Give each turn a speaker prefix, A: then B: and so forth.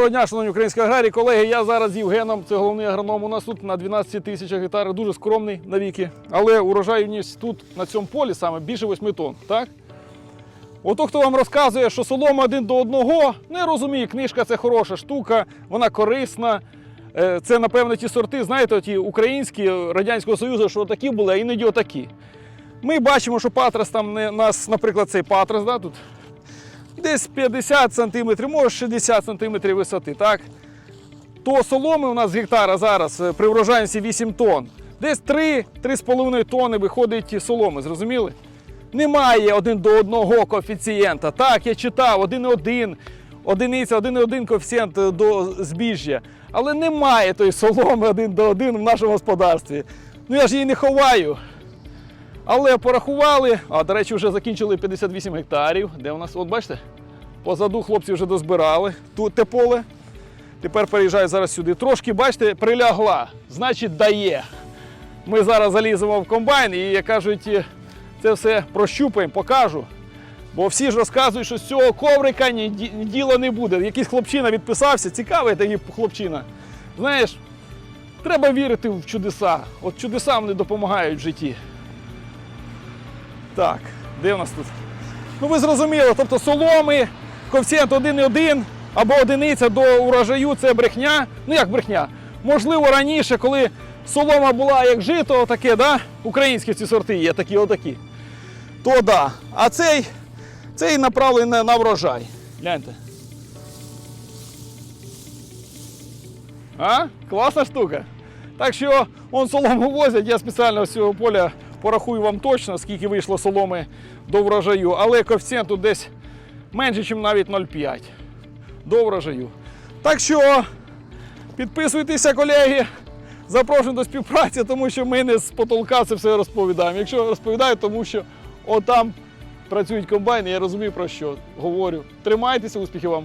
A: Доброго дня, шановні українські аграрії, колеги. Я зараз з Євгеном, це головний агроном у нас тут на 12 тисячах гектарів, дуже скромний навіки. Але урожайність тут на цьому полі саме більше 8 тонн. Так? Ото хто вам розказує, що солома один до одного, не розуміє, книжка це хороша штука, вона корисна. Е, Це, напевно, ті сорти, знаєте, ті українські е, Радянського Союзу, що такі були, а іноді отакі. Ми бачимо, що патрас там не, нас, наприклад, цей патрас, да, тут десь 50 см, може 60 см висоти, так? То соломи у нас з гектара зараз е, при врожайності 8 тонн. Десь 3-3,5 тонни виходить соломи, зрозуміли? Немає один до одного коефіцієнта. Так, я читав 1,1, одиниця, 1,1 коефіцієнт е, до збіжжя. Але немає тої соломи один до один в нашому господарстві. Ну я ж її не ховаю. Але порахували, а до речі, вже закінчили 58 гектарів. Де у нас, от бачите, позаду хлопці вже дозбирали тут те поле. Тепер переїжджаю зараз сюди. Трошки, бачите, прилягла, значить дає. Ми зараз заліземо в комбайн і, як кажуть, це все прощупаємо, покажу. Бо всі ж розказують, що з цього коврика ні, діла не буде. Якийсь хлопчина відписався, цікавий такий хлопчина. Знаєш, треба вірити в чудеса. От чудеса вони допомагають в житті. Так, де у нас тут? Ну ви зрозуміли, тобто соломи, коефіцієнт 1,1 або одиниця до урожаю це брехня. Ну як брехня? Можливо, раніше, коли солома була як жито, таке, да? українські ці сорти є, такі отакі. То да. А цей, цей направлений на, на врожай. Гляньте. А? Класна штука. Так що он солому возять, я спеціально з цього поля порахую вам точно, скільки вийшло соломи до врожаю, але коефіцієнт тут десь менше, ніж навіть 0,5 до врожаю. Так що підписуйтеся, колеги. Запрошую до співпраці, тому що ми не з потолка це все розповідаємо. Якщо розповідаю, тому що отам працюють комбайни, я розумію про що говорю. Тримайтеся, успіхів вам!